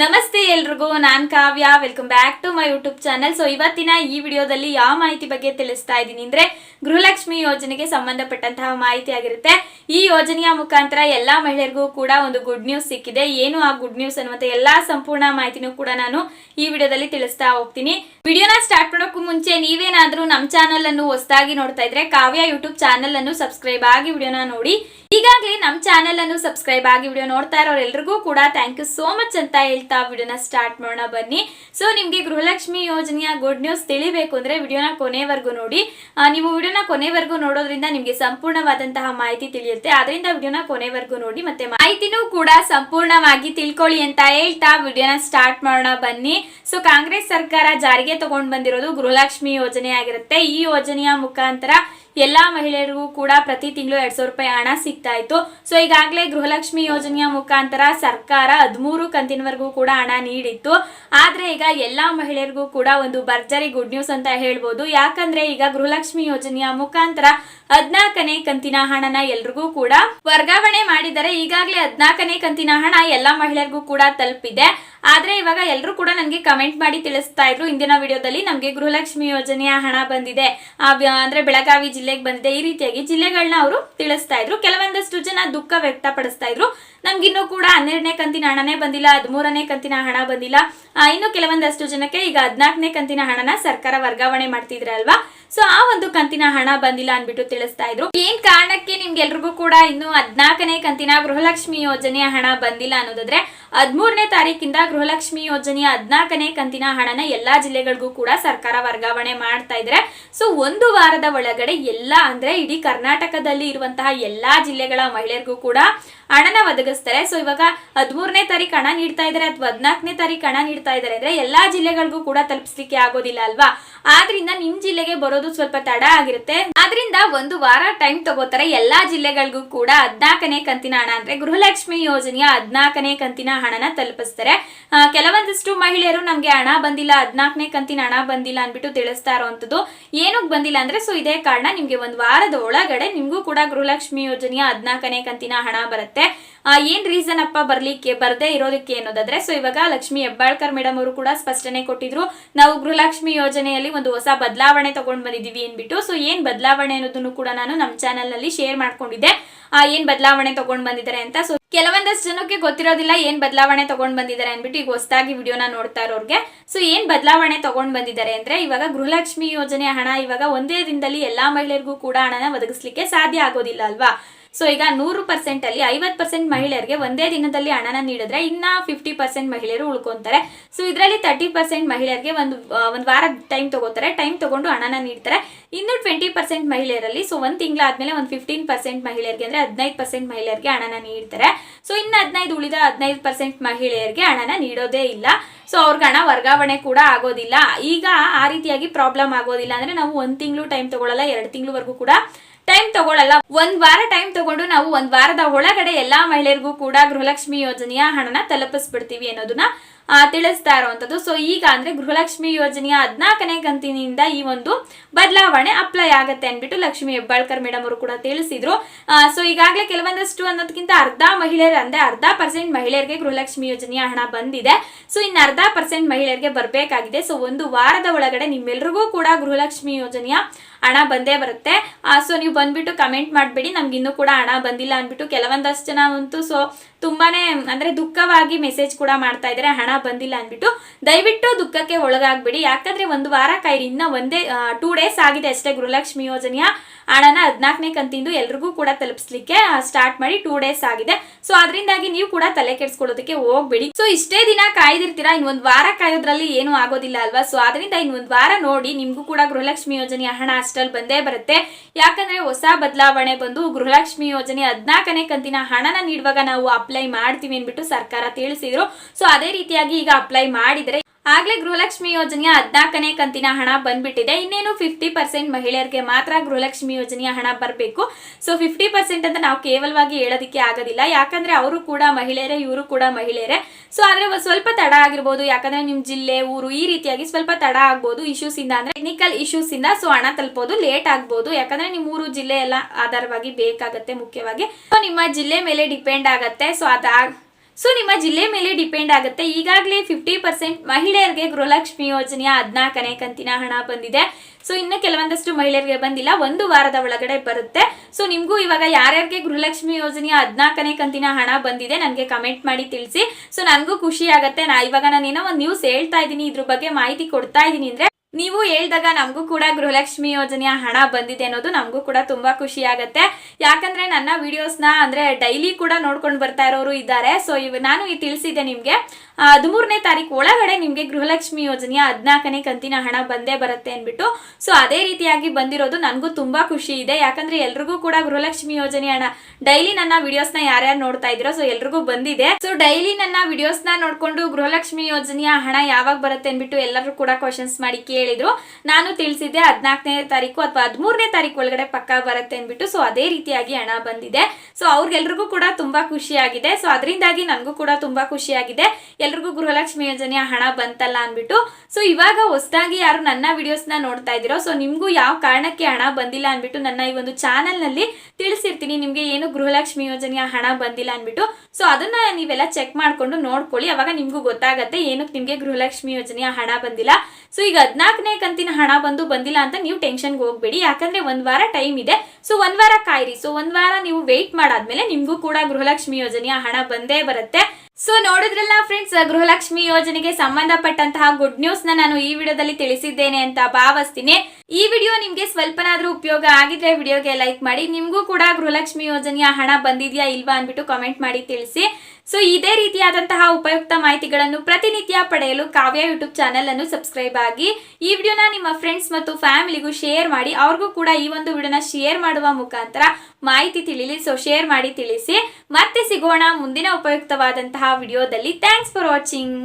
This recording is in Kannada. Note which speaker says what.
Speaker 1: ನಮಸ್ತೆ ಎಲ್ರಿಗೂ, ನಾನ್ Kavya. Welcome back to my YouTube channel so ಇವತ್ತಿನ ಈ ವಿಡಿಯೋದಲ್ಲಿ ಯಾವ ಮಾಹಿತಿ ಬಗ್ಗೆ ತಿಳಿಸ್ತಾ ಇದ್ದೀನಿ ಅಂದ್ರೆ, ಗೃಹಲಕ್ಷ್ಮಿ ಯೋಜನೆಗೆ ಸಂಬಂಧಪಟ್ಟಂತಹ ಮಾಹಿತಿ ಆಗಿರುತ್ತೆ. ಈ ಯೋಜನೆಯ ಮುಖಾಂತರ ಎಲ್ಲಾ ಮಹಿಳೆಯರಿಗೂ ಕೂಡ ಒಂದು ಗುಡ್ ನ್ಯೂಸ್ ಸಿಕ್ಕಿದೆ. ಏನು ಆ ಗುಡ್ ನ್ಯೂಸ್ ಅನ್ನುವಂತ ಎಲ್ಲಾ ಸಂಪೂರ್ಣ ಮಾಹಿತಿನೂ ಕೂಡ ನಾನು ಈ ವಿಡಿಯೋದಲ್ಲಿ ತಿಳಿಸ್ತಾ ಹೋಗ್ತೀನಿ. ವಿಡಿಯೋನ ಸ್ಟಾರ್ಟ್ ಮಾಡೋಕ್ಕೂ ಮುಂಚೆ ನೀವೇನಾದ್ರೂ ನಮ್ಮ ಚಾನಲ್ ಅನ್ನು ಹೊಸದಾಗಿ ನೋಡ್ತಾ ಇದ್ರೆ, ಕಾವ್ಯ ಯೂಟ್ಯೂಬ್ ಚಾನಲ್ ಅನ್ನು ಸಬ್ಸ್ಕ್ರೈಬ್ ಆಗಿ ವಿಡಿಯೋನ ನೋಡಿ. ಈಗಾಗಲೇ ನಮ್ಮ ಚಾನಲ್ ಅನ್ನು ಸಬ್ಸ್ಕ್ರೈಬ್ ಆಗಿ ವಿಡಿಯೋ ನೋಡ್ತಾ ಇರೋರೆಲ್ರಿಗೂ ಕೂಡ ಥ್ಯಾಂಕ್ ಯು ಸೋ ಮಚ್ ಅಂತ ಹೇಳ್ತಾ ವಿಡಿಯೋನ ಸ್ಟಾರ್ಟ್ ಮಾಡೋಣ ಬನ್ನಿ. ಸೊ ನಿಮಗೆ ಗೃಹಲಕ್ಷ್ಮಿ ಯೋಜನೆಯ ಗುಡ್ ನ್ಯೂಸ್ ತಿಳಿಬೇಕು ಅಂದ್ರೆ ವಿಡಿಯೋನ ಕೊನೆವರೆಗೂ ನೋಡಿ. ನೀವು ವಿಡಿಯೋನ ಕೊನೆವರೆಗೂ ನೋಡೋದ್ರಿಂದ ನಿಮಗೆ ಸಂಪೂರ್ಣವಾದಂತಹ ಮಾಹಿತಿ ತಿಳಿಯುತ್ತೆ. ಅದರಿಂದ ವಿಡಿಯೋನ ಕೊನೆವರೆಗೂ ನೋಡಿ ಮತ್ತೆ ಮಾಹಿತಿನೂ ಕೂಡ ಸಂಪೂರ್ಣವಾಗಿ ತಿಳ್ಕೊಳ್ಳಿ ಅಂತ ಹೇಳ್ತಾ ವಿಡಿಯೋನ ಸ್ಟಾರ್ಟ್ ಮಾಡೋಣ ಬನ್ನಿ. ಸೊ ಕಾಂಗ್ರೆಸ್ ಸರ್ಕಾರ ಜಾರಿಗೆ ತಗೊಂಡು ಬಂದಿರೋದು ಗೃಹಲಕ್ಷ್ಮಿ ಯೋಜನೆ ಆಗಿರುತ್ತೆ. ಈ ಯೋಜನೆಯ ಮುಖಾಂತರ ಎಲ್ಲಾ ಮಹಿಳೆಯರಿಗೂ ಕೂಡ ಪ್ರತಿ ತಿಂಗಳು ಎರಡ್ ಸಾವಿರ ರೂಪಾಯಿ ಹಣ ಸಿಗ್ತಾ ಇತ್ತು ಸೊ ಈಗಾಗಲೇ ಗೃಹಲಕ್ಷ್ಮಿ ಯೋಜನೆಯ ಮುಖಾಂತರ ಸರ್ಕಾರ ಹದಿಮೂರು ಕಂತಿನವರೆಗೂ ಕೂಡ ಹಣ ನೀಡಿತ್ತು. ಆದ್ರೆ ಈಗ ಎಲ್ಲಾ ಮಹಿಳೆಯರಿಗೂ ಕೂಡ ಒಂದು ಭರ್ಜರಿ ಗುಡ್ ನ್ಯೂಸ್ ಅಂತ ಹೇಳ್ಬೋದು. ಯಾಕಂದ್ರೆ ಈಗ ಗೃಹಲಕ್ಷ್ಮಿ ಯೋಜನೆಯ ಮುಖಾಂತರ ಹದ್ನಾಲ್ಕನೇ ಕಂತಿನ ಹಣನ ಎಲ್ರಿಗೂ ಕೂಡ ವರ್ಗಾವಣೆ ಮಾಡಿದರೆ ಈಗಾಗಲೇ ಹದ್ನಾಲ್ಕನೇ ಕಂತಿನ ಹಣ ಎಲ್ಲಾ ಮಹಿಳೆಯರಿಗೂ ಕೂಡ ತಲುಪಿದೆ. ಆದ್ರೆ ಇವಾಗ ಎಲ್ಲರೂ ಕೂಡ ನನಗೆ ಕಮೆಂಟ್ ಮಾಡಿ ತಿಳಿಸ್ತಾ ಇದ್ರು. ಇಂದಿನ ವಿಡಿಯೋದಲ್ಲಿ ನಮಗೆ ಗೃಹಲಕ್ಷ್ಮಿ ಯೋಜನೆಯ ಹಣ ಬಂದಿದೆ. ಅಂದ್ರೆ ಬೆಳಗಾವಿ ಜಿಲ್ಲೆಗೆ ಬಂದಿದೆ. ಈ ರೀತಿಯಾಗಿ ಜಿಲ್ಲೆಗಳನ್ನ ಅವರು ತಿಳಿಸ್ತಾ ಇದ್ರು. ಕೆಲವೊಂದಷ್ಟು ಜನ ದುಃಖ ವ್ಯಕ್ತಪಡಿಸ್ತಾ ಇದ್ರು. ನಮ್ಗಿನ್ನೂ ಕೂಡ ಹನ್ನೆರಡನೇ ಕಂತಿನ ಹಣನೇ ಬಂದಿಲ್ಲ, ಹದಿಮೂರನೇ ಕಂತಿನ ಹಣ ಬಂದಿಲ್ಲ. ಇನ್ನು ಕೆಲವೊಂದಷ್ಟು ಜನಕ್ಕೆ ಈಗ ಹದಿನಾಲ್ಕನೇ ಕಂತಿನ ಹಣನ ಸರ್ಕಾರ ವರ್ಗಾವಣೆ ಮಾಡ್ತಿದ್ರೆ ಅಲ್ವಾ? ಸೊ ಆ ಒಂದು ಕಂತಿನ ಹಣ ಬಂದಿಲ್ಲ ಅಂದ್ಬಿಟ್ಟು ತಿಳಿಸ್ತಾ ಇದ್ರು. ಏನ್ ಕಾರಣಕ್ಕೆ ನಿಮ್ಗೆಲ್ರಿಗೂ ಕೂಡ ಇನ್ನು ಹದ್ನಾಲ್ಕನೇ ಕಂತಿನ ಗೃಹಲಕ್ಷ್ಮಿ ಯೋಜನೆಯ ಹಣ ಬಂದಿಲ್ಲ ಅನ್ನೋದಾದ್ರೆ, ಹದಿಮೂರನೇ ತಾರೀಕಿಂದ ಗೃಹಲಕ್ಷ್ಮಿ ಯೋಜನೆಯ ಹದ್ನಾಲ್ಕನೇ ಕಂತಿನ ಹಣನ ಎಲ್ಲಾ ಜಿಲ್ಲೆಗಳಿಗೂ ಕೂಡ ಸರ್ಕಾರ ವರ್ಗಾವಣೆ ಮಾಡ್ತಾ ಇದ್ರೆ. ಸೊ ಒಂದು ವಾರದ ಒಳಗಡೆ ಎಲ್ಲಾ ಅಂದ್ರೆ ಇಡೀ ಕರ್ನಾಟಕದಲ್ಲಿ ಇರುವಂತಹ ಎಲ್ಲಾ ಜಿಲ್ಲೆಗಳ ಮಹಿಳೆಯರಿಗೂ ಕೂಡ ಹಣನ ಒದಗಿಸ್ತಾರೆ. ಸೊ ಇವಾಗ ಹದಿಮೂರನೇ ತಾರೀಕು ಹಣ ನೀಡ್ತಾ ಇದ್ದಾರೆ ಅಥವಾ ಹದಿನಾಲ್ಕನೇ ತಾರೀಕು ಹಣ ನೀಡ್ತಾ ಇದ್ದಾರೆ ಅಂದ್ರೆ ಎಲ್ಲಾ ಜಿಲ್ಲೆಗಳಿಗೂ ಕೂಡ ತಲುಪಿಸ್ಲಿಕ್ಕೆ ಆಗೋದಿಲ್ಲ ಅಲ್ವಾ? ಆದ್ರಿಂದ ನಿಮ್ ಜಿಲ್ಲೆಗೆ ಬರೋದು ಸ್ವಲ್ಪ ತಡ ಆಗಿರುತ್ತೆ. ಆದ್ರಿಂದ ಒಂದು ವಾರ ಟೈಮ್ ತಗೋತಾರೆ ಎಲ್ಲಾ ಜಿಲ್ಲೆಗಳಿಗೂ ಕೂಡ ಹದ್ನಾಲ್ಕನೇ ಕಂತಿನ ಹಣ ಅಂದ್ರೆ ಗೃಹಲಕ್ಷ್ಮಿ ಯೋಜನೆಯ ಹದ್ನಾಲ್ಕನೇ ಕಂತಿನ ಹಣನ ತಲುಪಿಸ್ತಾರೆ. ಕೆಲವೊಂದಿಷ್ಟು ಮಹಿಳೆಯರು ನಮ್ಗೆ ಹಣ ಬಂದಿಲ್ಲ, ಹದ್ನಾಲ್ಕನೇ ಕಂತಿನ ಹಣ ಬಂದಿಲ್ಲ ಅನ್ಬಿಟ್ಟು ತಿಳಿಸ್ತಾ ಇರೋವಂಥದ್ದು ಏನಕ್ಕೆ ಬಂದಿಲ್ಲ ಅಂದ್ರೆ ಸೊ ಇದೇ ಕಾರಣ ನಿಮ್ಗೆ ಒಂದು ವಾರದ ಒಳಗಡೆ ನಿಮ್ಗೂ ಕೂಡ ಗೃಹಲಕ್ಷ್ಮಿ ಯೋಜನೆಯ ಹದ್ನಾಲ್ಕನೇ ಕಂತಿನ ಹಣ ಬರುತ್ತೆ. ಆ, ಏನ್ ರೀಸನ್ ಅಪ್ಪ ಬರ್ಲಿಕ್ಕೆ ಬರ್ದೇ ಇರೋದಕ್ಕೆ ಅನ್ನೋದಾದ್ರೆ ಸೊ ಇವಾಗ ಲಕ್ಷ್ಮಿ ಹೆಬ್ಬಾಳ್ಕರ್ ಮೇಡಮ್ ಅವರು ಕೂಡ ಸ್ಪಷ್ಟನೆ ಕೊಟ್ಟಿದ್ರು. ನಾವು ಗೃಹಲಕ್ಷ್ಮಿ ಯೋಜನೆಯಲ್ಲಿ ಒಂದು ಹೊಸ ಬದಲಾವಣೆ ತಗೊಂಡ್ ಬಂದಿದೀವಿ ಅನ್ಬಿಟ್ಟು ಸೊ ಏನ್ ಬದಲಾವಣೆ ಅನ್ನೋದನ್ನು ಕೂಡ ನಾನು ನಮ್ಮ ಚಾನಲ್ನಲ್ಲಿ ಶೇರ್ ಮಾಡ್ಕೊಂಡಿದ್ದೆ. ಆ, ಏನ್ ಬದಲಾವಣೆ ತಗೊಂಡ್ ಬಂದಿದ್ದಾರೆ ಅಂತ ಸೊ ಕೆಲವೊಂದಷ್ಟು ಜನಕ್ಕೆ ಗೊತ್ತಿರೋದಿಲ್ಲ ಏನ್ ಬದಲಾವಣೆ ತಗೊಂಡ್ ಬಂದಿದ್ದಾರೆ ಅನ್ಬಿಟ್ಟು ಈಗ ಹೊಸದಾಗಿ ವಿಡಿಯೋನ ನೋಡ್ತಾ ಇರೋರ್ಗೆ. ಸೊ ಏನ್ ಬದಲಾವಣೆ ತಗೊಂಡ್ ಬಂದಿದ್ದಾರೆ ಅಂದ್ರೆ ಇವಾಗ ಗೃಹಲಕ್ಷ್ಮಿ ಯೋಜನೆ ಹಣ ಇವಾಗ ಒಂದೇ ದಿನದಲ್ಲಿ ಎಲ್ಲಾ ಮಹಿಳೆಯರಿಗೂ ಕೂಡ ಹಣನ ಒದಗಿಸ್ಲಿಕ್ಕೆ ಸಾಧ್ಯ ಆಗೋದಿಲ್ಲ ಅಲ್ವಾ? ಸೊ ಈಗ ನೂರು ಪರ್ಸೆಂಟ್ ಅಲ್ಲಿ ಐವತ್ ಪರ್ಸೆಂಟ್ ಮಹಿಳೆಯರಿಗೆ ಒಂದೇ ದಿನದಲ್ಲಿ ಹಣನ ನೀಡಿದ್ರೆ ಇನ್ನ ಫಿಫ್ಟಿ ಪರ್ಸೆಂಟ್ ಮಹಿಳೆಯರು ಉಳ್ಕೊಂತಾರೆ. ಸೊ ಇದರಲ್ಲಿ ತರ್ಟಿ ಪರ್ಸೆಂಟ್ ಮಹಿಳೆಯರಿಗೆ ಒಂದು ಒಂದು ವಾರ ಟೈಮ್ ತಗೋತಾರೆ. ಟೈಮ್ ತಗೊಂಡು ಹಣನ ನೀಡ್ತಾರೆ. ಇನ್ನು ಟ್ವೆಂಟಿ ಪರ್ಸೆಂಟ್ ಮಹಿಳೆಯರಲ್ಲಿ ಸೊ ಒಂದು ತಿಂಗಳಾದ್ಮೇಲೆ ಒಂದು ಫಿಫ್ಟೀನ್ ಪರ್ಸೆಂಟ್ ಮಹಿಳೆಯರಿಗೆ ಅಂದ್ರೆ ಹದಿನೈದು ಪರ್ಸೆಂಟ್ ಮಹಿಳೆಯರಿಗೆ ಹಣನ ನೀಡ್ತಾರೆ. ಸೊ ಇನ್ನು ಹದಿನೈದು ಉಳಿದ ಹದಿನೈದು ಪರ್ಸೆಂಟ್ ಮಹಿಳೆಯರಿಗೆ ಹಣನ ನೀಡೋದೇ ಇಲ್ಲ. ಸೊ ಅವ್ರಿಗೆ ಹಣ ವರ್ಗಾವಣೆ ಕೂಡ ಆಗೋದಿಲ್ಲ. ಈಗ ಆ ರೀತಿಯಾಗಿ ಪ್ರಾಬ್ಲಮ್ ಆಗೋದಿಲ್ಲ. ಅಂದ್ರೆ ನಾವು ಒಂದ್ ತಿಂಗಳು ಟೈಮ್ ತಗೊಳ್ಳಲ್ಲ ಎರಡು ತಿಂಗಳವರೆಗೂ ಕೂಡ ಟೈಮ್ ತಗೊಳ್ಳಲ್ಲ ಒಂದ್ ವಾರ ಟೈಮ್ ತಗೊಂಡು ನಾವು ಒಂದ್ ವಾರದ ಒಳಗಡೆ ಎಲ್ಲಾ ಮಹಿಳೆಯರಿಗೂ ಕೂಡ ಗೃಹಲಕ್ಷ್ಮಿ ಯೋಜನೆಯ ಹಣನ ತಲುಪಿಸ್ಬಿಡ್ತೀವಿ ಅನ್ನೋದನ್ನ ತಿಳಿಸ್ತಾ ಇರುವಂತದ್ದು ಸೊ ಈಗ ಅಂದ್ರೆ ಗೃಹಲಕ್ಷ್ಮಿ ಯೋಜನೆಯ ಹದಿನಾಲ್ಕನೇ ಕಂತಿನಿಂದ ಈ ಒಂದು ಬದಲಾವಣೆ ಅಪ್ಲೈ ಆಗತ್ತೆ ಅಂದ್ಬಿಟ್ಟು ಲಕ್ಷ್ಮಿ ಹೆಬ್ಬಾಳ್ಕರ್ ಮೇಡಮ್ ಅವರು ಕೂಡ ತಿಳಿಸಿದ್ರು. ಸೊ ಈಗಾಗಲೇ ಕೆಲವೊಂದಷ್ಟು ಅನ್ನೋದಕ್ಕಿಂತ ಅರ್ಧ ಮಹಿಳೆಯರು ಅಂದ್ರೆ ಅರ್ಧ ಪರ್ಸೆಂಟ್ ಮಹಿಳೆಯರಿಗೆ ಗೃಹಲಕ್ಷ್ಮಿ ಯೋಜನೆಯ ಹಣ ಬಂದಿದೆ. ಸೊ ಇನ್ನು ಅರ್ಧ ಪರ್ಸೆಂಟ್ ಮಹಿಳೆಯರಿಗೆ ಬರಬೇಕಾಗಿದೆ. ಸೊ ಒಂದು ವಾರದ ಒಳಗಡೆ ನಿಮ್ಮೆಲ್ರಿಗೂ ಕೂಡ ಗೃಹಲಕ್ಷ್ಮಿ ಯೋಜನೆಯ ಹಣ ಬಂದೇ ಬರುತ್ತೆ. ಸೊ ನೀವು ಬಂದ್ಬಿಟ್ಟು ಕಮೆಂಟ್ ಮಾಡಬೇಡಿ. ನಮ್ಗೆ ಇನ್ನೂ ಕೂಡ ಹಣ ಬಂದಿಲ್ಲ ಅಂದ್ಬಿಟ್ಟು ಕೆಲವೊಂದಷ್ಟು ಜನ ಅಂತೂ ಸೊ ತುಂಬಾನೇ, ಅಂದ್ರೆ ದುಃಖವಾಗಿ ಮೆಸೇಜ್ ಕೂಡ ಮಾಡ್ತಾ ಇದಾರೆ ಹಣ ಬಂದಿಲ್ಲ ಅಂದ್ಬಿಟ್ಟು. ದಯವಿಟ್ಟು ದುಃಖಕ್ಕೆ ಒಳಗಾಗ್ಬಿಡಿ. ಯಾಕಂದ್ರೆ ಒಂದು ವಾರ ಕಾಯಿರಿ. ಇನ್ನ ಒಂದೇ ಟೂ ಡೇಸ್ ಆಗಿದೆ ಅಷ್ಟೇ ಗೃಹಲಕ್ಷ್ಮಿ ಯೋಜನೆಯ. ಹಣನ ಹದಿನಾಲ್ಕನೇ ಕಂತಿಂದು ಎಲ್ರಿಗೂ ಕೂಡ ತಲುಪಿಸ್ಲಿಕ್ಕೆ ಸ್ಟಾರ್ಟ್ ಮಾಡಿ ಟೂ ಡೇಸ್ ಆಗಿದೆ. ಸೊ ಅದರಿಂದಾಗಿ ನೀವು ಕೂಡ ತಲೆ ಕೆಡಿಸ್ಕೊಳ್ಳೋದಕ್ಕೆ ಹೋಗ್ಬೇಡಿ. ಸೊ ಇಷ್ಟೇ ದಿನ ಕಾಯ್ದಿರ್ತೀರಾ? ಇನ್ ಒಂದ್ ವಾರ ಕಾಯೋದ್ರಲ್ಲಿ ಏನು ಆಗೋದಿಲ್ಲ ಅಲ್ವಾ? ಸೊ ಅದರಿಂದ ಇನ್ ಒಂದ್ ವಾರ ನೋಡಿ ನಿಮ್ಗೂ ಕೂಡ ಗೃಹಲಕ್ಷ್ಮಿ ಯೋಜನೆಯ ಹಣ ಅಷ್ಟಲ್ಲಿ ಬಂದೇ ಬರುತ್ತೆ. ಯಾಕಂದ್ರೆ ಹೊಸ ಬದಲಾವಣೆ ಬಂದು ಗೃಹಲಕ್ಷ್ಮಿ ಯೋಜನೆ ಹದಿನಾಲ್ಕನೇ ಕಂತಿನ ಹಣನ ನೀಡುವಾಗ ನಾವು ಅಪ್ಲೈ ಮಾಡ್ತೀವಿ ಅಂದ್ಬಿಟ್ಟು ಸರ್ಕಾರ ತಿಳಿಸಿದ್ರು. ಸೊ ಅದೇ ರೀತಿಯಾಗಿ ಈಗ ಅಪ್ಲೈ ಮಾಡಿದ್ರೆ ಆಗ್ಲೇ ಗೃಹಲಕ್ಷ್ಮಿ ಯೋಜನೆಯ ಹದಿನಾಲ್ಕನೇ ಕಂತಿನ ಹಣ ಬಂದ್ಬಿಟ್ಟಿದೆ. ಇನ್ನೇನು ಫಿಫ್ಟಿ ಪರ್ಸೆಂಟ್ ಮಹಿಳೆಯರಿಗೆ ಮಾತ್ರ ಗೃಹಲಕ್ಷ್ಮಿ ಯೋಜನೆಯ ಹಣ ಬರಬೇಕು. ಸೊ ಫಿಫ್ಟಿ ಪರ್ಸೆಂಟ್ ಅಂತ ನಾವು ಕೇವಲವಾಗಿ ಹೇಳೋದಕ್ಕೆ ಆಗೋದಿಲ್ಲ. ಯಾಕಂದ್ರೆ ಅವರು ಕೂಡ ಮಹಿಳೆಯರೇ, ಇವರು ಕೂಡ ಮಹಿಳೆಯರೇ. ಸೊ ಆದ್ರೆ ಸ್ವಲ್ಪ ತಡ ಆಗಿರ್ಬೋದು. ಯಾಕಂದ್ರೆ ನಿಮ್ಮ ಜಿಲ್ಲೆ, ಊರು ಈ ರೀತಿಯಾಗಿ ಸ್ವಲ್ಪ ತಡ ಆಗ್ಬೋದು ಇಶ್ಯೂಸ್ ಇಂದ. ಅಂದ್ರೆ ಟೆಕ್ನಿಕಲ್ ಇಶ್ಯೂಸ್ ಇಂದ ಸೊ ಹಣ ತಲುಪೋದು ಲೇಟ್ ಆಗ್ಬೋದು. ಯಾಕಂದ್ರೆ ನಿಮ್ಮ ಊರು, ಜಿಲ್ಲೆ ಎಲ್ಲ ಆಧಾರವಾಗಿ ಬೇಕಾಗುತ್ತೆ ಮುಖ್ಯವಾಗಿ. ಸೊ ನಿಮ್ಮ ಜಿಲ್ಲೆ ಮೇಲೆ ಡಿಪೆಂಡ್ ಆಗತ್ತೆ. ಸೊ ಅದ ಸೊ ನಿಮ್ಮ ಜಿಲ್ಲೆ ಮೇಲೆ ಡಿಪೆಂಡ್ ಆಗುತ್ತೆ. ಈಗಾಗಲೇ ಫಿಫ್ಟಿ ಪರ್ಸೆಂಟ್ ಮಹಿಳೆಯರಿಗೆ ಗೃಹಲಕ್ಷ್ಮಿ ಯೋಜನೆಯ ಹದಿನಾಲ್ಕನೇ ಕಂತಿನ ಹಣ ಬಂದಿದೆ. ಸೊ ಇನ್ನು ಕೆಲವೊಂದಷ್ಟು ಮಹಿಳೆಯರಿಗೆ ಬಂದಿಲ್ಲ. ಒಂದು ವಾರದ ಒಳಗಡೆ ಬರುತ್ತೆ. ಸೊ ನಿಮಗೂ ಇವಾಗ ಯಾರ್ಯಾರಿಗೆ ಗೃಹಲಕ್ಷ್ಮಿ ಯೋಜನೆಯ ಹದಿನಾಲ್ಕನೇ ಕಂತಿನ ಹಣ ಬಂದಿದೆ ನನಗೆ ಕಮೆಂಟ್ ಮಾಡಿ ತಿಳಿಸಿ. ಸೊ ನನಗೂ ಖುಷಿ ಆಗುತ್ತೆ. ನಾ ಇವಾಗ ನಾನು ಏನೋ ಒಂದು ನ್ಯೂಸ್ ಹೇಳ್ತಾ ಇದ್ದೀನಿ. ಇದ್ರ ಬಗ್ಗೆ ಮಾಹಿತಿ ಕೊಡ್ತಾ ಇದ್ದೀನಿ ಅಂದ್ರೆ ನೀವು ಹೇಳ್ದಾಗ ನಮಗೂ ಕೂಡ ಗೃಹಲಕ್ಷ್ಮಿ ಯೋಜನೆಯ ಹಣ ಬಂದಿದೆ ಅನ್ನೋದು ನಮಗೂ ಕೂಡ ತುಂಬಾ ಖುಷಿ ಆಗುತ್ತೆ. ಯಾಕಂದ್ರೆ ನನ್ನ ವಿಡಿಯೋಸ್ನ ಅಂದ್ರೆ ಡೈಲಿ ಕೂಡ ನೋಡ್ಕೊಂಡು ಬರ್ತಾ ಇರೋರು ಇದ್ದಾರೆ. ಸೊ ಇವ್ ನಾನು ಈ ತಿಳಿಸಿದೆ ನಿಮಗೆ. ಹದಿಮೂರನೇ ತಾರೀಕು ಒಳಗಡೆ ನಿಮಗೆ ಗೃಹಲಕ್ಷ್ಮಿ ಯೋಜನೆಯ ಹದಿನಾಲ್ಕನೇ ಕಂತಿನ ಹಣ ಬಂದೇ ಬರುತ್ತೆ ಅಂದ್ಬಿಟ್ಟು. ಸೊ ಅದೇ ರೀತಿಯಾಗಿ ಬಂದಿರೋದು ನನಗೂ ತುಂಬಾ ಖುಷಿ ಇದೆ. ಯಾಕಂದ್ರೆ ಎಲ್ರಿಗೂ ಕೂಡ ಗೃಹಲಕ್ಷ್ಮಿ ಯೋಜನೆ ಹಣ ಡೈಲಿ ನನ್ನ ವಿಡಿಯೋಸ್ನ ಯಾರ್ಯಾರು ನೋಡ್ತಾ ಇದ್ದೀರೋ ಸೊ ಎಲ್ರಿಗೂ ಬಂದಿದೆ. ಸೊ ಡೈಲಿ ನನ್ನ ವಿಡಿಯೋಸ್ನ ನೋಡ್ಕೊಂಡು ಗೃಹಲಕ್ಷ್ಮಿ ಯೋಜನೆಯ ಹಣ ಯಾವಾಗ ಬರುತ್ತೆ ಅಂದ್ಬಿಟ್ಟು ಎಲ್ಲರೂ ಕೂಡ ಕ್ವಶನ್ಸ್ ಮಾಡಿ ಕೇಳಿದ್ರು ನಾನು ತಿಳಿಸಿದ್ದೆ ಹದಿನಾಲ್ಕನೇ ತಾರೀಕು ಅಥವಾ ಹದಿಮೂರನೇ ತಾರೀಕು ಒಳಗಡೆ ಪಕ್ಕ ಬರುತ್ತೆ ಅಂದ್ಬಿಟ್ಟು ಸೊ ಅದೇ ರೀತಿಯಾಗಿ ಹಣ ಬಂದಿದೆ. ಸೊ ಅವ್ರಿಗೆಲ್ರಿಗೂ ಕೂಡ ತುಂಬಾ ಖುಷಿಯಾಗಿದೆ. ಸೊ ಅದರಿಂದಾಗಿ ನನಗೂ ಕೂಡ ತುಂಬಾ ಖುಷಿಯಾಗಿದೆ. ಎಲ್ರಿಗೂ ಗೃಹಲಕ್ಷ್ಮಿ ಯೋಜನೆಯ ಹಣ ಬಂತಲ್ಲ ಅಂದ್ಬಿಟ್ಟು. ಸೊ ಇವಾಗ ಹೊಸದಾಗಿ ಯಾರು ನನ್ನ ವಿಡಿಯೋಸ್ನ ನೋಡ್ತಾ ಇದ್ದೀರೋ, ಸೊ ನಿಮಗೂ ಯಾವ ಕಾರಣಕ್ಕೆ ಹಣ ಬಂದಿಲ್ಲ ಅಂದ್ಬಿಟ್ಟು ನನ್ನ ಈ ಒಂದು ಚಾನಲ್ನಲ್ಲಿ ತಿಳಿಸಿರ್ತೀನಿ. ನಿಮಗೆ ಏನು ಗೃಹಲಕ್ಷ್ಮಿ ಯೋಜನೆಯ ಹಣ ಬಂದಿಲ್ಲ ಅಂದ್ಬಿಟ್ಟು. ಸೊ ಅದನ್ನ ನೀವೆಲ್ಲ ಚೆಕ್ ಮಾಡ್ಕೊಂಡು ನೋಡ್ಕೊಳ್ಳಿ. ಅವಾಗ ನಿಮಗೂ ಗೊತ್ತಾಗತ್ತೆ ಏನಕ್ಕೆ ನಿಮಗೆ ಗೃಹಲಕ್ಷ್ಮಿ ಯೋಜನೆಯ ಹಣ ಬಂದಿಲ್ಲ. ಸೊ ಈಗ ಹದಿನಾಲ್ಕನೇ ಕಂತಿನ ಹಣ ಬಂದು ಬಂದಿಲ್ಲ ಅಂತ ನೀವು ಟೆನ್ಷನ್ಗೆ ಹೋಗ್ಬೇಡಿ. ಯಾಕಂದ್ರೆ ಒಂದ್ ವಾರ ಟೈಮ್ ಇದೆ. ಸೊ ಒಂದ್ ವಾರ ಕಾಯಿರಿ. ಸೊ ಒಂದ್ ವಾರ ನೀವು ವೆಯ್ಟ್ ಮಾಡಾದ್ಮೇಲೆ ನಿಮಗೂ ಕೂಡ ಗೃಹಲಕ್ಷ್ಮಿ ಯೋಜನೆಯ ಹಣ ಬಂದೇ ಬರುತ್ತೆ. ಸೊ ನೋಡಿದ್ರಲ್ಲ ಫ್ರೆಂಡ್ಸ್ ಗೃಹಲಕ್ಷ್ಮಿ ಯೋಜನೆಗೆ ಸಂಬಂಧಪಟ್ಟಂತಹ ಗುಡ್ ನ್ಯೂಸ್ ನಾನು ಈ ವಿಡಿಯೋದಲ್ಲಿ ತಿಳಿಸಿದ್ದೇನೆ ಅಂತ ಭಾವಿಸ್ತೀನಿ. ಈ ವಿಡಿಯೋ ನಿಮ್ಗೆ ಸ್ವಲ್ಪನಾದ್ರೂ ಉಪಯೋಗ ಆಗಿದ್ರೆ ವಿಡಿಯೋಗೆ ಲೈಕ್ ಮಾಡಿ. ನಿಮ್ಗೂ ಕೂಡ ಗೃಹಲಕ್ಷ್ಮಿ ಯೋಜನೆಯ ಹಣ ಬಂದಿದ್ಯಾ ಇಲ್ವಾ ಅಂದ್ಬಿಟ್ಟು ಕಾಮೆಂಟ್ ಮಾಡಿ ತಿಳಿಸಿ. ಸೊ ಇದೇ ರೀತಿಯಾದಂತಹ ಉಪಯುಕ್ತ ಮಾಹಿತಿಗಳನ್ನು ಪ್ರತಿನಿತ್ಯ ಪಡೆಯಲು ಕಾವ್ಯ ಯೂಟ್ಯೂಬ್ ಚಾನೆಲ್ ಅನ್ನು ಸಬ್ಸ್ಕ್ರೈಬ್ ಆಗಿ. ಈ ವಿಡಿಯೋನ ನಿಮ್ಮ ಫ್ರೆಂಡ್ಸ್ ಮತ್ತು ಫ್ಯಾಮಿಲಿಗೂ ಶೇರ್ ಮಾಡಿ. ಅವ್ರಿಗೂ ಕೂಡ ಈ ಒಂದು ವಿಡಿಯೋನ ಶೇರ್ ಮಾಡುವ ಮುಖಾಂತರ ಮಾಹಿತಿ ತಿಳಿಲಿ. ಸೊ ಶೇರ್ ಮಾಡಿ ತಿಳಿಸಿ. ಮತ್ತೆ ಸಿಗೋಣ ಮುಂದಿನ ಉಪಯುಕ್ತವಾದಂತಹ ವಿಡಿಯೋದಲ್ಲಿ ಥ್ಯಾಂಕ್ಸ್ ಫಾರ್ ವಾಚಿಂಗ್